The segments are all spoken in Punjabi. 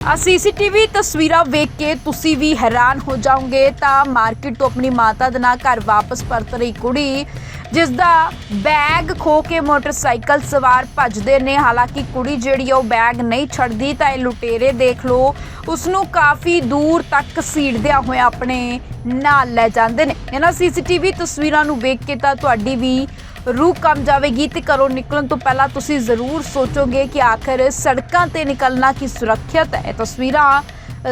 ਆ ਸੀਸੀਟੀਵੀ ਤਸਵੀਰਾਂ ਵੇਖ ਕੇ ਤੁਸੀਂ ਵੀ ਹੈਰਾਨ ਹੋ ਜਾਓਗੇ। ਤਾਂ ਮਾਰਕੀਟ ਤੋਂ ਆਪਣੀ ਮਾਤਾ ਦੇ ਨਾਲ ਘਰ ਵਾਪਸ ਪਰਤ ਰਹੀ ਕੁੜੀ ਜਿਸ ਦਾ ਬੈਗ ਖੋ ਕੇ ਮੋਟਰਸਾਈਕਲ ਸਵਾਰ ਭੱਜਦੇ ਨੇ। ਹਾਲਾਂਕਿ ਕੁੜੀ ਜਿਹੜੀ ਆ, ਉਹ ਬੈਗ ਨਹੀਂ ਛੱਡਦੀ, ਤਾਂ ਇਹ ਲੁਟੇਰੇ ਦੇਖ ਲਓ। ਉਸ ਨੂੰ ਕਾਫੀ ਦੂਰ ਤੱਕ ਸੀੜਦਿਆਂ ਹੋਇਆ ਆਪਣੇ ਨਾਲ ਲੈ ਜਾਂਦੇ ਨੇ। ਇਹਨਾਂ ਸੀਸੀਟੀਵੀ ਤਸਵੀਰਾਂ ਨੂੰ ਵੇਖ ਕੇ ਤਾਂ ਤੁਹਾਡੀ ਵੀ ਰੂਹ ਕੰਮ ਜਾਵੇਗੀ ਤੇ ਘਰੋਂ ਨਿਕਲਣ ਤੋਂ ਪਹਿਲਾਂ ਤੁਸੀਂ ਜ਼ਰੂਰ ਸੋਚੋਗੇ ਕਿ ਆਖਰ ਸੜਕਾਂ ਤੇ ਨਿਕਲਣਾ ਕੀ ਸੁਰੱਖਿਅਤ ਹੈ। ਇਹ ਤਸਵੀਰਾਂ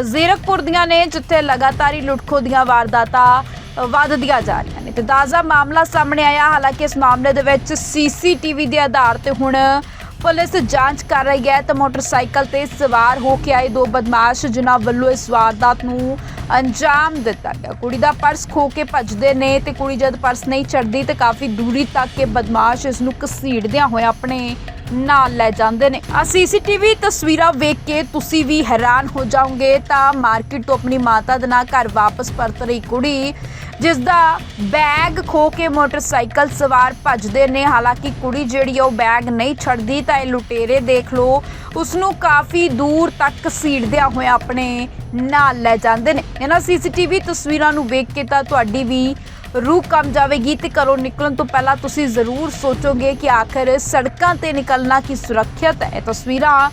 ਜ਼ੀਰਕਪੁਰ ਦੀਆਂ ਨੇ, ਜਿੱਥੇ ਲਗਾਤਾਰ ਹੀ ਲੁੱਟਖੋ ਦੀਆਂ ਵਾਰਦਾਤਾਂ ਵੱਧਦੀਆਂ ਜਾ ਰਹੀਆਂ ਨੇ। ਤੇ ਤਾਜ਼ਾ ਮਾਮਲਾ ਸਾਹਮਣੇ ਆਇਆ। ਹਾਲਾਂਕਿ ਇਸ ਮਾਮਲੇ ਦੇ ਵਿੱਚ ਸੀਸੀਟੀਵੀ ਦੇ ਆਧਾਰ ਤੇ ਹੁਣ ਪੁਲਿਸ ਜਾਂਚ ਕਰ ਰਹੀ ਹੈ ਤਾਂ ਮੋਟਰਸਾਈਕਲ ਤੇ ਸਵਾਰ ਹੋ ਕੇ ਆਏ ਦੋ ਬਦਮਾਸ਼, ਜਿਨ੍ਹਾਂ ਵੱਲੋਂ ਇਸ ਵਾਰਦਾਤ ਨੂੰ ਅੰਜਾਮ ਦਿੱਤਾ ਗਿਆ। ਕੁੜੀ ਦਾ ਪਰਸ ਖੋ ਕੇ ਭੱਜਦੇ ਨੇ ਤੇ ਕੁੜੀ ਜਦ ਪਰਸ ਨਹੀਂ ਛੱਡਦੀ ਤੇ ਕਾਫੀ ਦੂਰੀ ਤੱਕ ਇਹ ਬਦਮਾਸ਼ ਇਸ ਨੂੰ ਘਸੀੜਦਿਆਂ ਹੋਇਆ ਆਪਣੇ ਨਾਲ ਲੈ ਜਾਂਦੇ ਨੇ। ਆ ਸੀਸੀਟੀਵੀ ਤਸਵੀਰਾਂ ਵੇਖ ਕੇ ਤੁਸੀਂ ਵੀ ਹੈਰਾਨ ਹੋ ਜਾਓਗੇ ਤਾਂ ਮਾਰਕੀਟ ਤੋਂ ਆਪਣੀ ਮਾਤਾ ਦੇ ਨਾਲ ਘਰ ਵਾਪਸ ਪਰਤ ਰਹੀ ਕੁੜੀ। ਜਿਸ ਦਾ ਬੈਗ ਖੋ ਕੇ ਮੋਟਰਸਾਈਕਲ ਸਵਾਰ ਭੱਜਦੇ ਨੇ। ਹਾਲਾਂਕਿ ਕੁੜੀ ਜਿਹੜੀ ਆ, ਉਹ ਬੈਗ ਨਹੀਂ ਛੱਡਦੀ, ਤਾਂ ਇਹ ਲੁਟੇਰੇ ਦੇਖ ਲਓ। ਉਸ ਨੂੰ ਕਾਫੀ ਦੂਰ ਤੱਕ ਸੀੜਦਿਆਂ ਹੋਇਆ ਆਪਣੇ ਨਾਲ ਲੈ ਜਾਂਦੇ ਨੇ। ਇਹਨਾਂ ਸੀਸੀਟੀਵੀ ਤਸਵੀਰਾਂ ਨੂੰ ਵੇਖ ਕੇ ਤਾਂ ਤੁਹਾਡੀ ਵੀ ਰੂਹ ਕੰਮ ਜਾਵੇਗੀ ਤੇ ਘਰੋਂ ਨਿਕਲਣ ਤੋਂ ਪਹਿਲਾਂ ਤੁਸੀਂ ਜ਼ਰੂਰ ਸੋਚੋਗੇ ਕਿ ਆਖਰ ਸੜਕਾਂ ਤੇ ਨਿਕਲਣਾ ਕੀ ਸੁਰੱਖਿਅਤ ਹੈ। ਇਹ ਤਸਵੀਰਾਂ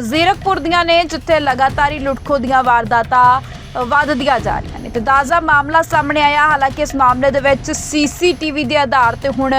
ਜ਼ੀਰਕਪੁਰ ਦੀਆਂ ਨੇ, ਜਿੱਥੇ ਲਗਾਤਾਰ ਹੀ ਲੁੱਟਖੋ ਦੀਆਂ ਵਾਰਦਾਤਾਂ ਵੱਧਦੀਆਂ ਜਾ ਰਹੀਆਂ ਨੇ। ਤੇ ਤਾਜ਼ਾ ਮਾਮਲਾ ਸਾਹਮਣੇ ਆਇਆ। ਹਾਲਾਂਕਿ ਇਸ ਮਾਮਲੇ ਦੇ ਵਿੱਚ ਸੀਸੀਟੀਵੀ ਦੇ ਆਧਾਰ ਤੇ ਹੁਣ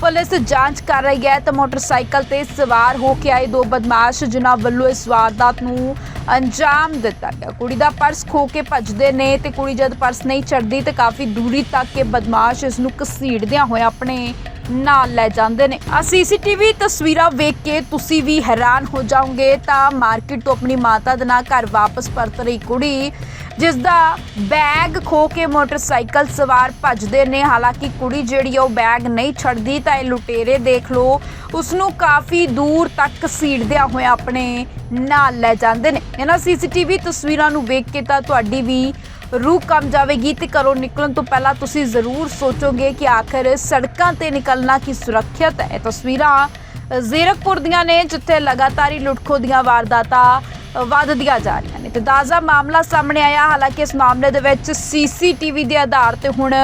ਪੁਲਿਸ ਜਾਂਚ ਕਰ ਰਹੀ ਹੈ ਤਾਂ ਮੋਟਰਸਾਈਕਲ ਤੇ ਸਵਾਰ ਹੋ ਕੇ ਆਏ ਦੋ ਬਦਮਾਸ਼, ਜਿਨ੍ਹਾਂ ਵੱਲੋਂ ਇਸ ਵਾਰਦਾਤ ਨੂੰ ਅੰਜਾਮ ਦਿੱਤਾ ਗਿਆ। ਕੁੜੀ ਦਾ ਪਰਸ ਖੋ ਕੇ ਭੱਜਦੇ ਨੇ ਤੇ ਕੁੜੀ ਜਦ ਪਰਸ ਨਹੀਂ ਛੱਡਦੀ ਤੇ ਕਾਫੀ ਦੂਰੀ ਤੱਕ ਇਹ ਬਦਮਾਸ਼ ਇਸ ਨੂੰ ਘਸੀੜਦਿਆਂ ਹੋਇਆ ਆਪਣੇ ਨਾਲ ਲੈ ਜਾਂਦੇ ਨੇ। ਆ ਸੀਸੀਟੀਵੀ ਤਸਵੀਰਾਂ ਵੇਖ ਕੇ ਤੁਸੀਂ ਵੀ ਹੈਰਾਨ ਹੋ ਜਾਓਗੇ। ਤਾਂ ਮਾਰਕੀਟ ਤੋਂ ਆਪਣੀ ਮਾਤਾ ਦੇ ਨਾਲ ਘਰ ਵਾਪਸ ਪਰਤ ਰਹੀ ਕੁੜੀ। ਜਿਸ ਦਾ ਬੈਗ ਖੋ ਕੇ ਮੋਟਰਸਾਈਕਲ ਸਵਾਰ ਭੱਜਦੇ ਨੇ। ਹਾਲਾਂਕਿ ਕੁੜੀ ਜਿਹੜੀ ਆ, ਉਹ ਬੈਗ ਨਹੀਂ ਛੱਡਦੀ, ਤਾਂ ਇਹ ਲੁਟੇਰੇ ਦੇਖ ਲਓ। ਉਸ ਨੂੰ ਕਾਫੀ ਦੂਰ ਤੱਕ ਸੀੜਦਿਆਂ ਹੋਇਆ ਆਪਣੇ ਨਾਲ ਲੈ ਜਾਂਦੇ ਨੇ। ਇਹਨਾਂ ਸੀਸੀਟੀਵੀ ਤਸਵੀਰਾਂ ਨੂੰ ਵੇਖ ਕੇ ਤਾਂ ਤੁਹਾਡੀ ਵੀ ਰੂਹ ਕੰਮ ਜਾਵੇਗੀ ਤੇ ਘਰੋਂ ਨਿਕਲਣ ਤੋਂ ਪਹਿਲਾਂ ਤੁਸੀਂ ਜ਼ਰੂਰ ਸੋਚੋਗੇ ਕਿ ਆਖਰ ਸੜਕਾਂ ਤੇ ਨਿਕਲਣਾ ਕੀ ਸੁਰੱਖਿਅਤ ਹੈ। ਇਹ ਤਸਵੀਰਾਂ ਜ਼ੀਰਕਪੁਰ ਦੀਆਂ ਨੇ, ਜਿੱਥੇ ਲਗਾਤਾਰ ਹੀ ਲੁੱਟਖੋ ਦੀਆਂ ਵਾਰਦਾਤਾਂ ਵੱਧਦੀਆਂ ਜਾ ਰਹੀਆਂ ਨੇ। ਤੇ ਤਾਜ਼ਾ ਮਾਮਲਾ ਸਾਹਮਣੇ ਆਇਆ। ਹਾਲਾਂਕਿ ਇਸ ਮਾਮਲੇ ਦੇ ਵਿੱਚ ਸੀਸੀਟੀਵੀ ਦੇ ਆਧਾਰ ਤੇ ਹੁਣ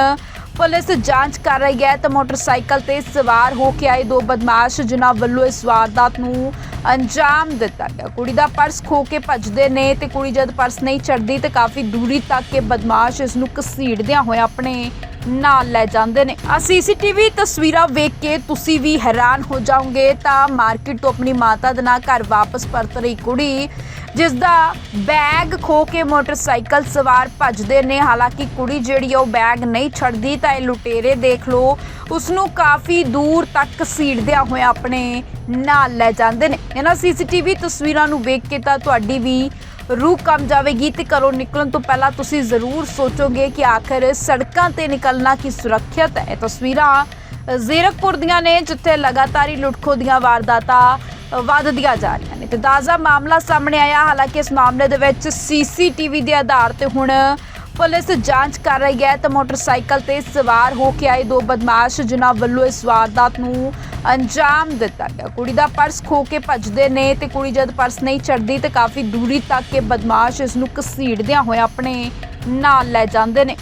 ਪੁਲਿਸ ਜਾਂਚ ਕਰ ਰਹੀ ਹੈ ਤਾਂ ਮੋਟਰਸਾਈਕਲ ਤੇ ਸਵਾਰ ਹੋ ਕੇ ਆਏ ਦੋ ਬਦਮਾਸ਼, ਜਿਨ੍ਹਾਂ ਵੱਲੋਂ ਇਸ ਵਾਰਦਾਤ ਨੂੰ ਅੰਜਾਮ ਦਿੱਤਾ ਗਿਆ। ਕੁੜੀ ਦਾ ਪਰਸ ਖੋ ਕੇ ਭੱਜਦੇ ਨੇ ਤੇ ਕੁੜੀ ਜਦ ਪਰਸ ਨਹੀਂ ਛੱਡਦੀ ਤੇ ਕਾਫੀ ਦੂਰੀ ਤੱਕ ਇਹ ਬਦਮਾਸ਼ ਇਸ ਨੂੰ ਘਸੀੜਦਿਆਂ ਹੋਇਆ ਆਪਣੇ ਨਾਲ ਲੈ ਜਾਂਦੇ ਨੇ। ਆ ਸੀਸੀਟੀਵੀ ਤਸਵੀਰਾਂ ਵੇਖ ਕੇ ਤੁਸੀਂ ਵੀ ਹੈਰਾਨ ਹੋ ਜਾਓਗੇ ਤਾਂ ਮਾਰਕੀਟ ਤੋਂ ਆਪਣੀ ਮਾਤਾ ਦੇ ਨਾਲ ਘਰ ਵਾਪਸ ਪਰਤ ਰਹੀ ਕੁੜੀ। ਜਿਸ ਦਾ ਬੈਗ ਖੋ ਕੇ ਮੋਟਰਸਾਈਕਲ ਸਵਾਰ ਭੱਜਦੇ ਨੇ। ਹਾਲਾਂਕਿ ਕੁੜੀ ਜਿਹੜੀ ਆ, ਉਹ ਬੈਗ ਨਹੀਂ ਛੱਡਦੀ, ਤਾਂ ਇਹ ਲੁਟੇਰੇ ਦੇਖ ਲਓ। ਉਸ ਨੂੰ ਕਾਫੀ ਦੂਰ ਤੱਕ ਸੀੜਦਿਆਂ ਹੋਇਆ ਆਪਣੇ ਨਾਲ ਲੈ ਜਾਂਦੇ ਨੇ। ਇਹਨਾਂ ਸੀਸੀਟੀਵੀ ਤਸਵੀਰਾਂ ਨੂੰ ਵੇਖ ਕੇ ਤਾਂ ਤੁਹਾਡੀ ਵੀ ਰੂਹ ਕੰਮ ਜਾਵੇਗੀ ਤੇ ਘਰੋਂ ਨਿਕਲਣ ਤੋਂ ਪਹਿਲਾਂ ਤੁਸੀਂ ਜ਼ਰੂਰ ਸੋਚੋਗੇ ਕਿ ਆਖਰ ਸੜਕਾਂ ਤੇ ਨਿਕਲਣਾ ਕੀ ਸੁਰੱਖਿਅਤ ਹੈ। ਇਹ ਤਸਵੀਰਾਂ ਜ਼ੀਰਕਪੁਰ ਦੀਆਂ ਨੇ, ਜਿੱਥੇ ਲਗਾਤਾਰ ਹੀ ਲੁੱਟਖੋ ਦੀਆਂ ਵਾਰਦਾਤਾਂ ਵੱਧਦੀਆਂ ਜਾ ਰਹੀਆਂ ਨੇ। ਤੇ ਤਾਜ਼ਾ ਮਾਮਲਾ ਸਾਹਮਣੇ ਆਇਆ। ਹਾਲਾਂਕਿ ਇਸ ਮਾਮਲੇ ਦੇ ਵਿੱਚ ਸੀਸੀਟੀਵੀ ਦੇ ਆਧਾਰ ਤੇ ਹੁਣ ਪੁਲਿਸ ਜਾਂਚ ਕਰ ਰਹੀ ਹੈ ਤਾਂ ਮੋਟਰਸਾਈਕਲ ਤੇ ਸਵਾਰ ਹੋ ਕੇ ਆਏ ਦੋ ਬਦਮਾਸ਼, ਜਿਨ੍ਹਾਂ ਵੱਲੋਂ ਇਸ ਵਾਰਦਾਤ ਨੂੰ ਅੰਜਾਮ ਦਿੱਤਾ ਗਿਆ। ਕੁੜੀ ਦਾ ਪਰਸ ਖੋ ਕੇ ਭੱਜਦੇ ਨੇ ਤੇ ਕੁੜੀ ਜਦ ਪਰਸ ਨਹੀਂ ਛੱਡਦੀ ਤੇ ਕਾਫੀ ਦੂਰੀ ਤੱਕ ਇਹ ਬਦਮਾਸ਼ ਇਸ ਨੂੰ ਘਸੀੜਦਿਆਂ ਹੋਏ ਆਪਣੇ ਨਾਲ ਲੈ ਜਾਂਦੇ ਨੇ।